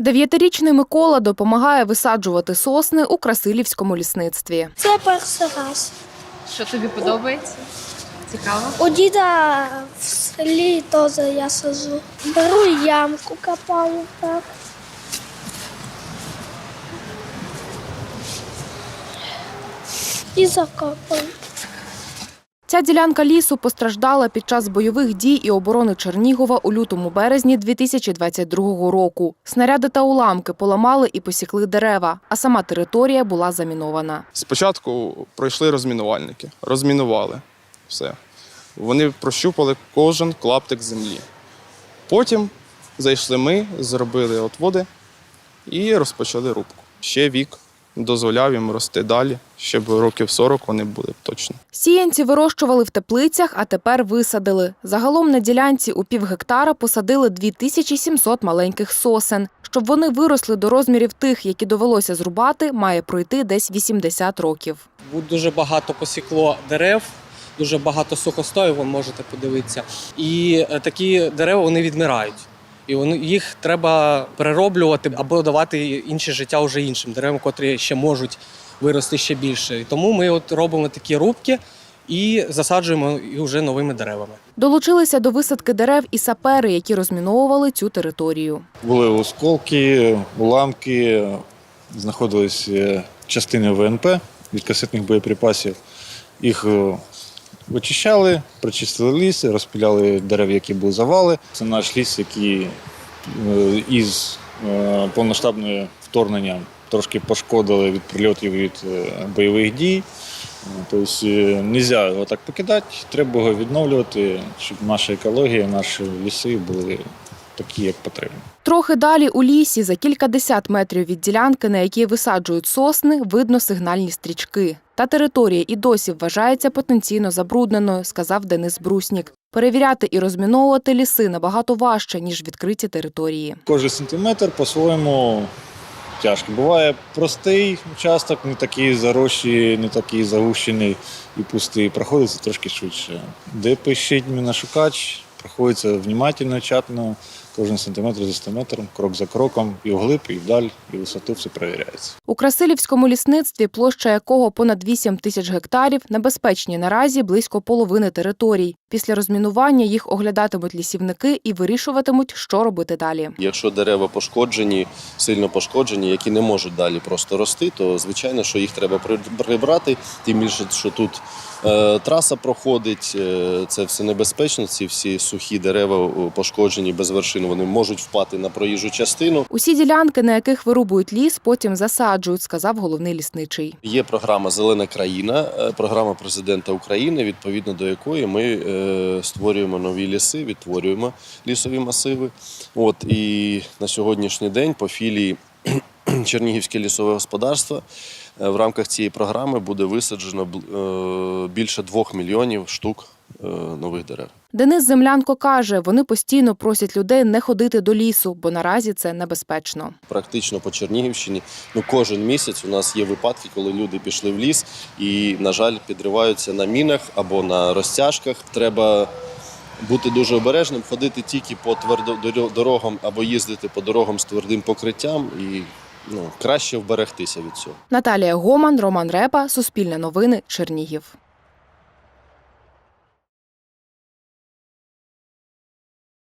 Дев'ятирічний Микола допомагає висаджувати сосни у Красилівському лісництві. Це перший раз. Що тобі подобається? Цікаво. У діда в селі теж я сажу. Беру ямку, копаю так. І закопаю. Ця ділянка лісу постраждала під час бойових дій і оборони Чернігова у лютому березні 2022 року. Снаряди та уламки поламали і посікли дерева, а сама територія була замінована. Спочатку пройшли розмінувальники, розмінували все. Вони прощупали кожен клаптик землі. Потім зайшли ми, зробили отводи і розпочали рубку. Ще вік дозволяв їм рости далі, щоб років 40 вони були б точно. Сіянці вирощували в теплицях, а тепер висадили. Загалом на ділянці у півгектара посадили 2700 маленьких сосен. Щоб вони виросли до розмірів тих, які довелося зрубати, має пройти десь 80 років. Бу- Дуже багато посікло дерев, дуже багато сухостою, ви можете подивитися. І е, такі дерева вони відмирають. І вони, їх треба перероблювати або давати інше життя вже іншим деревам, котрі ще можуть вирости ще більше. І тому ми от робимо такі рубки і засаджуємо їх вже новими деревами. Долучилися до висадки дерев і сапери, які розміновували цю територію. Були осколки, уламки, знаходились е, частини ВНП від касетних боєприпасів. Їх е, вичищали, прочистили ліс, розпіляли дерев, які були завали. Це наш ліс, який е, із повноштабного вторгнення трошки пошкодили від прильотів від е, бойових дій. Е, Тобто не можна його так покидати, треба його відновлювати, щоб наша екологія, наші ліси були такі, як потрібно. Трохи далі у лісі, за кількадесят метрів від ділянки, на якій висаджують сосни, видно сигнальні стрічки. Та територія і досі вважається потенційно забрудненою, сказав Денис Бруснік. Перевіряти і розміновувати ліси набагато важче, ніж відкриті території. Кожен сантиметр по-своєму тяжко. Буває простий участок, не такий зарощий, не такий загущений і пустий. Проходиться трошки швидше. Де пишіть міношукач, проходиться внимательно, чатно, кожен сантиметр за 100 метром, крок за кроком, і вглиб, і вдаль, і висоту все перевіряється. У Красилівському лісництві, площа якого понад 8 тисяч гектарів, небезпечні наразі близько половини територій. Після розмінування їх оглядатимуть лісівники і вирішуватимуть, що робити далі. Якщо дерева пошкоджені, сильно пошкоджені, які не можуть далі просто рости, то звичайно, що їх треба прибрати. Тим більше, що тут е, траса проходить, е, це все небезпечно. Ці всі сухі дерева пошкоджені без вершин, вони можуть впати на проїжджу частину. Усі ділянки, на яких вирубують ліс, потім засаджують, сказав головний лісничий. Є програма Зелена країна, е, програма президента України, відповідно до якої ми е, створюємо нові ліси, відтворюємо лісові масиви. От і на сьогоднішній день по філії Чернігівське лісове господарство е, в рамках цієї програми буде висаджено більше двох мільйонів штук нових дерев. Денис Землянко каже, вони постійно просять людей не ходити до лісу, бо наразі це небезпечно. Практично по Чернігівщині ну кожен місяць у нас є випадки, коли люди пішли в ліс і, на жаль, підриваються на мінах або на розтяжках. Треба бути дуже обережним, ходити тільки по твердо дорогам або їздити по дорогам з твердим покриттям і ну краще вберегтися від цього. Наталія Гоман, Роман Репа, Суспільне новини, Чернігів.